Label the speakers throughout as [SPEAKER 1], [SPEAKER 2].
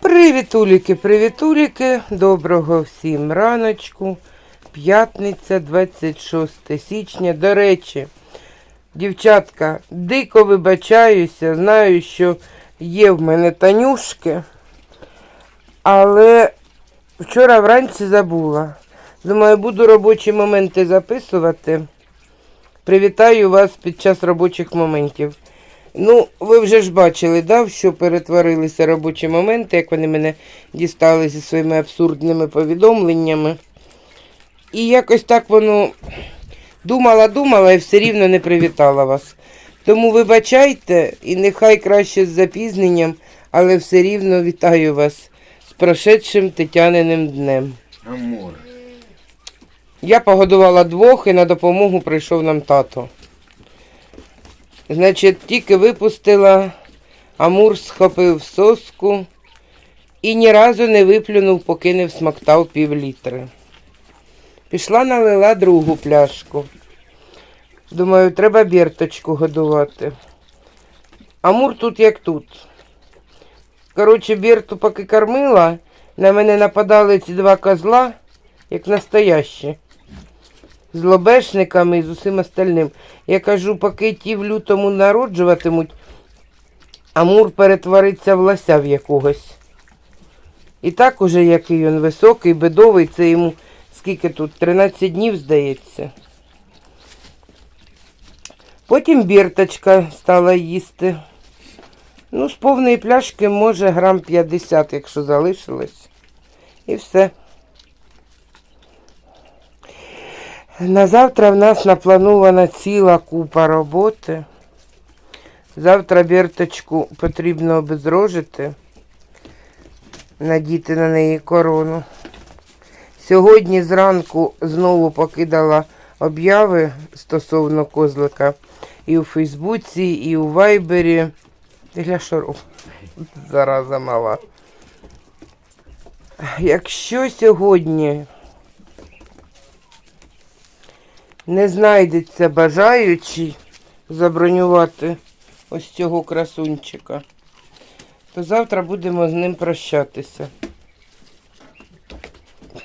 [SPEAKER 1] Привітуліки, привітуліки, доброго всім раночку. П'ятниця, 26 січня. До речі, дівчатка, дико вибачаюся, знаю, що є в мене танюшки, але вчора вранці забула. Думаю, буду робочі моменти записувати. Привітаю вас під час робочих моментів. Ну, ви вже ж бачили, да, що перетворилися робочі моменти, як вони мене дістали зі своїми абсурдними повідомленнями. І якось так воно думала, думала і все рівно не привітала вас. Тому вибачайте, і нехай краще з запізненням, але все рівно вітаю вас прошедшим Тетяниним днем.
[SPEAKER 2] Амур.
[SPEAKER 1] Я погодувала двох і на допомогу прийшов нам тато. Значить, тільки випустила, Амур схопив соску і ні разу не виплюнув, поки не всмоктав пів літри. Пішла налила другу пляшку. Думаю, треба бірточку годувати. Амур тут як тут. Коротше, бірту поки кормила, на мене нападали ці два козла, як настоящі з лобешниками і з усім остальним. Я кажу, поки ті в лютому народжуватимуть, Амур перетвориться в лося в якогось. І так уже, який він високий, бедовий, це йому скільки тут, 13 днів, здається. Потім бірточка стала їсти. Ну, з повної пляшки, може, грам 50, якщо залишилось. І все. На завтра в нас напланована ціла купа роботи. Завтра бірточку потрібно обезрожити, надіти на неї корону. Сьогодні зранку знову покидала обяви стосовно козлика і у Фейсбуці, і у Вайбері. Для шару. Зараза мала. Якщо сьогодні не знайдеться бажаючий забронювати ось цього красунчика, то завтра будемо з ним прощатися.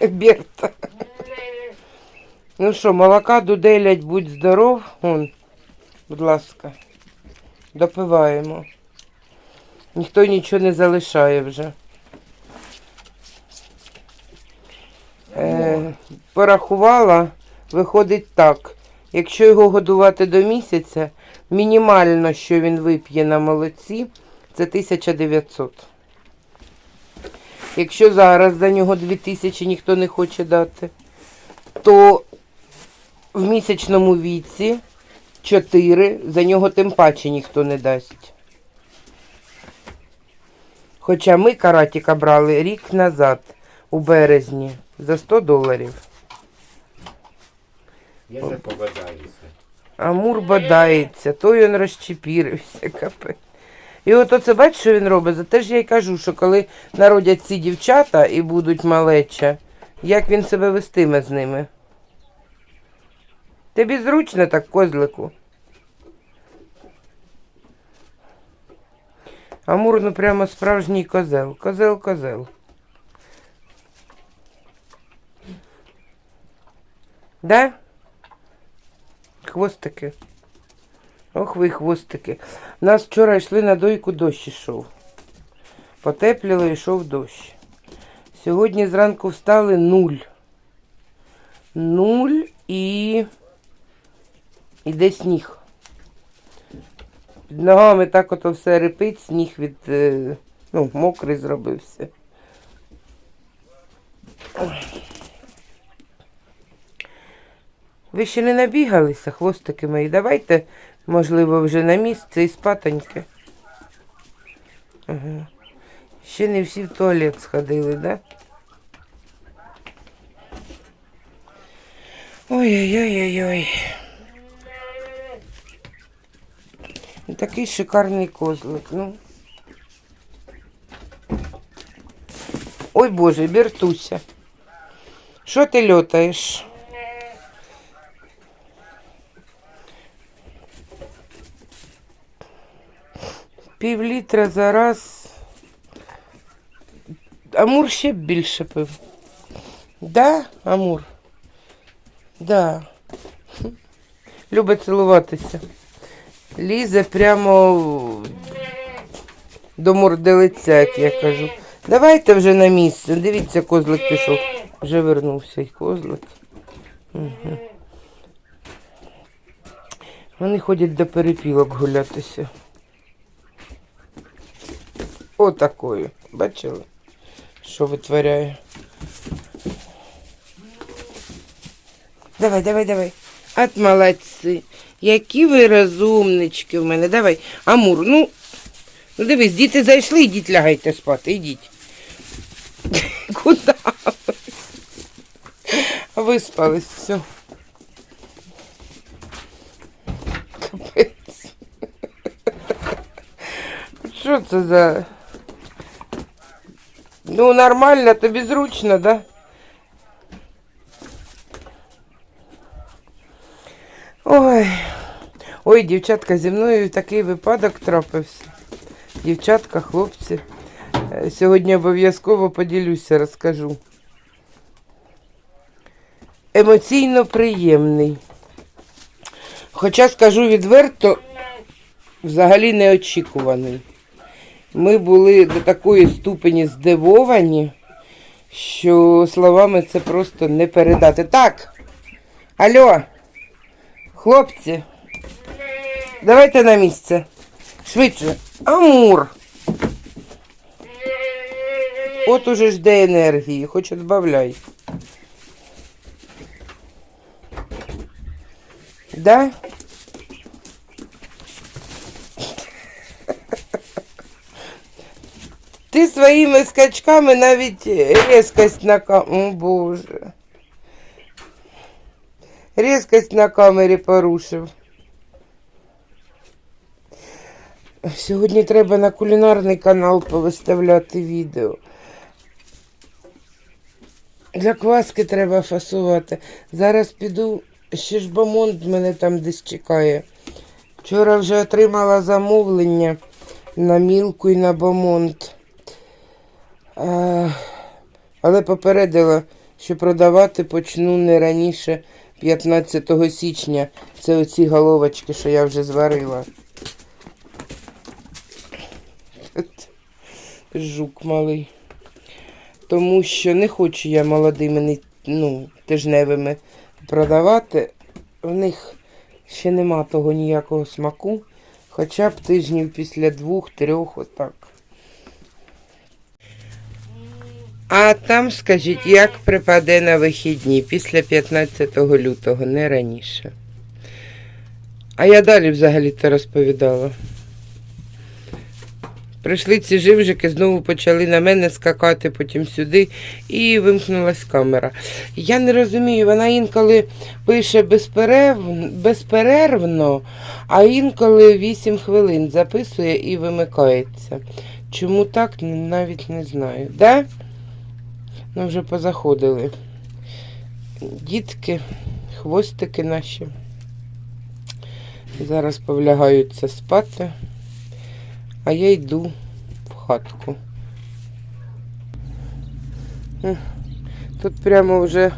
[SPEAKER 1] Берта. Ну що, молока дуделять, будь здоров. Вон, будь ласка, допиваємо. Ніхто нічого не залишає вже. Е, порахувала. Виходить так. Якщо його годувати до місяця, мінімально, що він вип'є на молоці, це 1900. Якщо зараз за нього 2000 ніхто не хоче дати, то в місячному віці 4, за нього тим паче ніхто не дасть. Хоча ми каратіка брали рік назад, у березні, за 100 доларів.
[SPEAKER 2] Я вже побадаюся.
[SPEAKER 1] Амур бодається, той він розчепірився, капець. І от оце бачиш, що він робить? За те ж я й кажу, що коли народять ці дівчата і будуть малеча, як він себе вестиме з ними? Тобі зручно так, козлику? Амур, ну прямо справжній козел. Козел, козел. Да? Хвостики. Ох ви хвостики. У нас вчора йшли на дойку, дощ ішов. Потепліло, йшов дощ. Сьогодні зранку встали нуль. Нуль і іде сніг. Під ногами так ото все репить, сніг від, е, ну, мокрий зробився. Ви ще не набігалися, хвостики мої. Давайте, можливо, вже на місце і спатоньки. Ага. Ще не всі в туалет сходили, да? Ой-ой-ой-ой-ой. Такий шикарний козлик, ну. Ой Боже, Бертуся. Що ти льотаєш? Пів літра за раз. Амур ще більше пив. Да, Амур? Да. Любить цілуватися. Лізе прямо до морделиця, як я кажу. Давайте вже на місце. Дивіться, козлик пішов. Вже вернувся й козлик. Угу. Вони ходять до перепілок гулятися. Отакою. Бачили, що витворяє? Давай, давай, давай. От молодці. Які ви розумнички в мене. Давай. Амур, ну, ну дивись, діти зайшли, ідіть лягайте спати, ідіть. Куди? Виспались, все. Капець. Що це за. Ну, нормально, тобі зручно, да? Ой. Ой, дівчатка, зі мною такий випадок трапився. Дівчатка, хлопці. Е, Сьогодні обов'язково поділюся, розкажу. Емоційно приємний. Хоча скажу відверто, взагалі неочікуваний. Ми були до такої ступені здивовані, що словами це просто не передати. Так, алло, хлопці, давайте на місце. Швидше. Амур. От уже жде енергії, хоч відбавляй. Да? Ти своїми скачками навіть різкость на камері. О Боже. Різкость на камері порушив. Сьогодні треба на кулінарний канал повиставляти відео. Для кваски треба фасувати. Зараз піду, ще ж бамонт мене там десь чекає. Вчора вже отримала замовлення на мілку і на бамонт. А, але попередила, що продавати почну не раніше 15 січня. Це оці головочки, що я вже зварила. Жук малий. Тому що не хочу я молодими ну, тижневими продавати. В них ще нема того ніякого смаку. Хоча б тижнів після двох-трьох, отак. А там скажіть, як припаде на вихідні після 15 лютого, не раніше. А я далі взагалі-то розповідала. Прийшли ці живжики, знову почали на мене скакати, потім сюди, і вимкнулась камера. Я не розумію, вона інколи пише безперерв... безперервно, а інколи 8 хвилин записує і вимикається. Чому так, навіть не знаю. Да? Ну, вже позаходили. Дітки, хвостики наші. Зараз повлягаються спати, а я йду в хатку. Тут прямо вже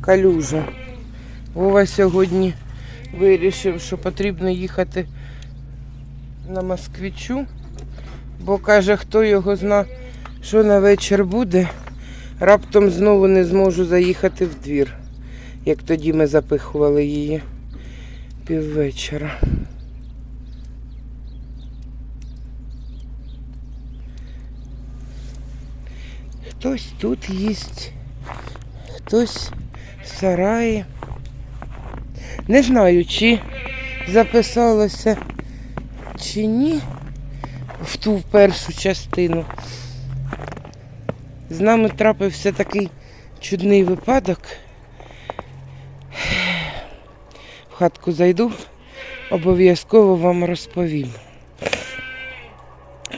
[SPEAKER 1] калюжа. Вова сьогодні вирішив, що потрібно їхати на москвичу, бо каже, хто його зна, що на вечір буде. Раптом знову не зможу заїхати в двір, як тоді ми запихували її піввечора. Хтось тут їсть, хтось в сараї. Не знаю, чи записалося, чи ні в ту першу частину. З нами трапився такий чудний випадок. В хатку зайду, обов'язково вам розповім.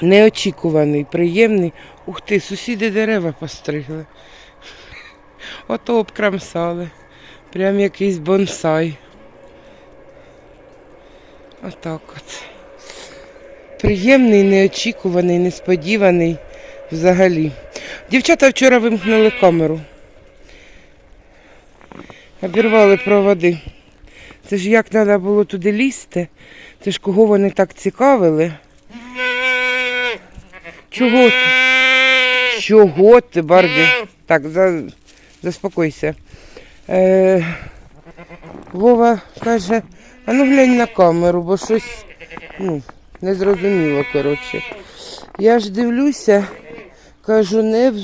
[SPEAKER 1] Неочікуваний, приємний. Ух ти, сусіди дерева постригли. Ото обкрамсали. Прям якийсь бонсай. Отак от. Приємний, неочікуваний, несподіваний взагалі. Дівчата вчора вимкнули камеру. Обірвали проводи. Це ж як треба було туди лізти. Це ж кого вони так цікавили. Чого ти? Чого ти, Барбі? Так, за... заспокойся. Е... Вова каже, а ну глянь на камеру, бо щось ну, незрозуміло, коротше. Я ж дивлюся, кажу, не в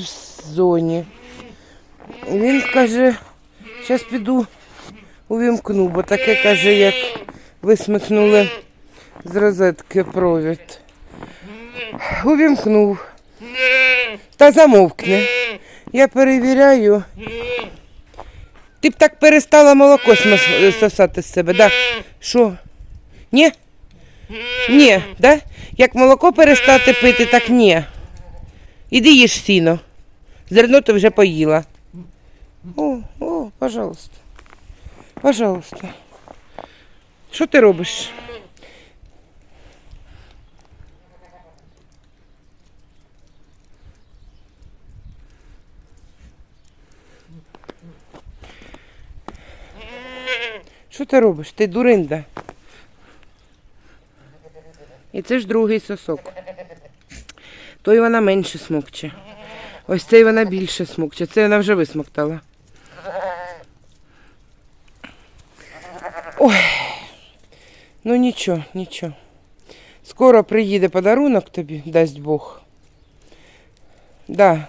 [SPEAKER 1] зоні. Він каже, зараз піду увімкну, бо таке каже, як висмикнули з розетки провід. Увімкнув. Та замовкне. Я перевіряю. Ти б так перестала молоко сосати з себе, да? Що? Ні? Ні, да? Як молоко перестати пити, так ні. Іди їж сіно. Зерно ти вже поїла. О, о, пожалуйста. Пожалуйста. Що ти робиш? Що ти робиш? Ти дуринда. І це ж другий сосок. Той вона менше смокче. Ось цей вона більше смокче. Це вона вже висмоктала. Ой. Ну нічого, нічого. Скоро приїде подарунок тобі, дасть Бог. Да.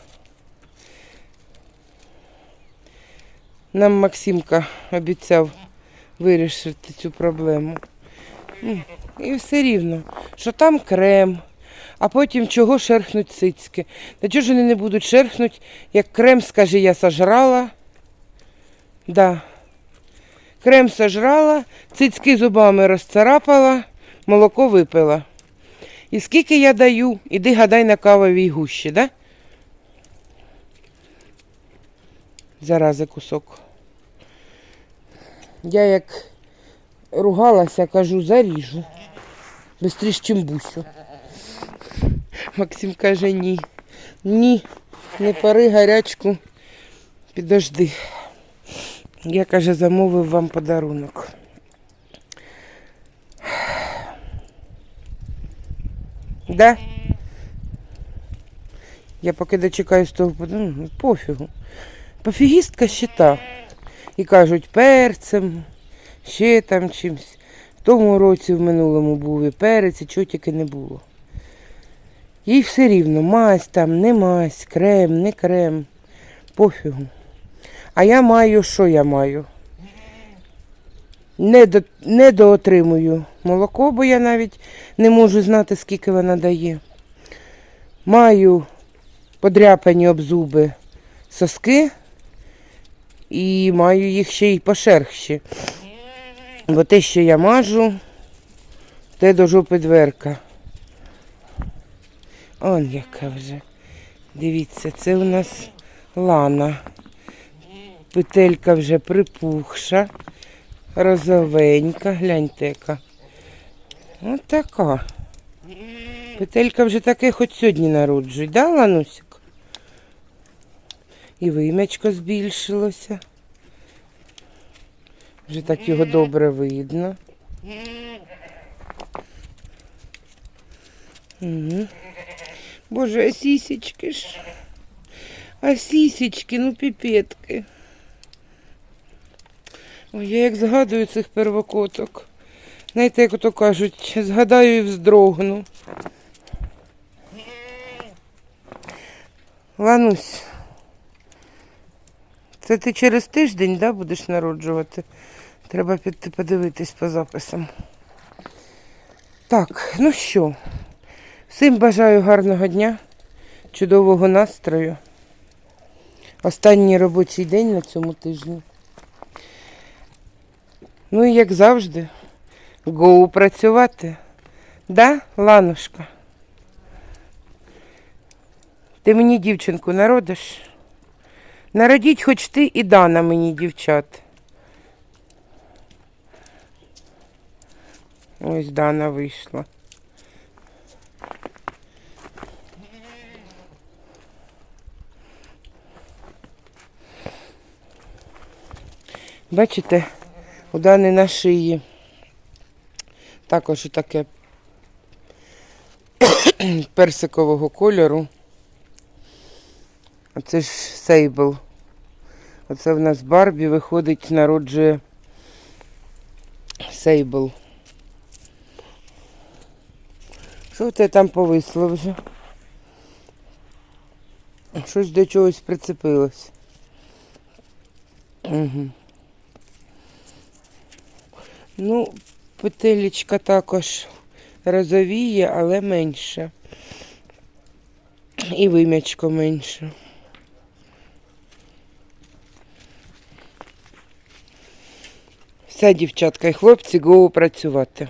[SPEAKER 1] Нам Максимка обіцяв вирішити цю проблему. І все рівно, що там крем, а потім чого шерхнуть цицьки. Та чого ж вони не будуть шерхнуть, як крем, скаже, я сожрала. Да. Крем сожрала, цицьки зубами розцарапала, молоко випила. І скільки я даю, іди гадай на кавовій гущі, да? Зарази кусок. Я як ругалася, кажу, заріжу. Бистріш, чим бусю. Максим каже, ні. Ні, не пари гарячку. Підожди. Я, каже, замовив вам подарунок. Да? Я поки дочекаюсь того, ну, пофігу. Пофігістка щита. І кажуть, перцем, ще там чимсь. В тому році в минулому був і перець, і чого тільки не було. Їй все рівно, мазь там, не мазь, крем, не крем. Пофігу. А я маю, що я маю? Не доотримую молоко, бо я навіть не можу знати, скільки вона дає. Маю подряпані об зуби соски і маю їх ще й пошерхші. Бо те, що я мажу, те до жопи дверка. Он яка вже. Дивіться, це у нас лана. Петелька вже припухша, розовенька, гляньте яка. Ось така. Петелька вже таке хоч сьогодні народжують, да, Ланусик? І вимячко збільшилося. Вже так його добре видно. Угу. Боже, а сісечки ж. А сісечки, ну піпетки. Ой, я як згадую цих первокоток. Знаєте, як ото кажуть, згадаю і вздрогну. Ланусь, це ти через тиждень да, будеш народжувати? Треба піти подивитись по записам. Так, ну що, всім бажаю гарного дня, чудового настрою. Останній робочий день на цьому тижні. Ну і як завжди, гоу працювати. Да, Ланушка? Ти мені дівчинку народиш? Народіть хоч ти і Дана мені, дівчат. Ось Дана вийшла. Бачите, у Дани на шиї також таке персикового кольору. Це ж сейбл. Оце в нас Барбі виходить, народжує сейбл. Що тебе там повисло вже? Щось до чогось прицепилось. Угу. Ну, петелечка також розовіє, але менше. І вим'ячко менше. Все, дівчатка і хлопці, го працювати.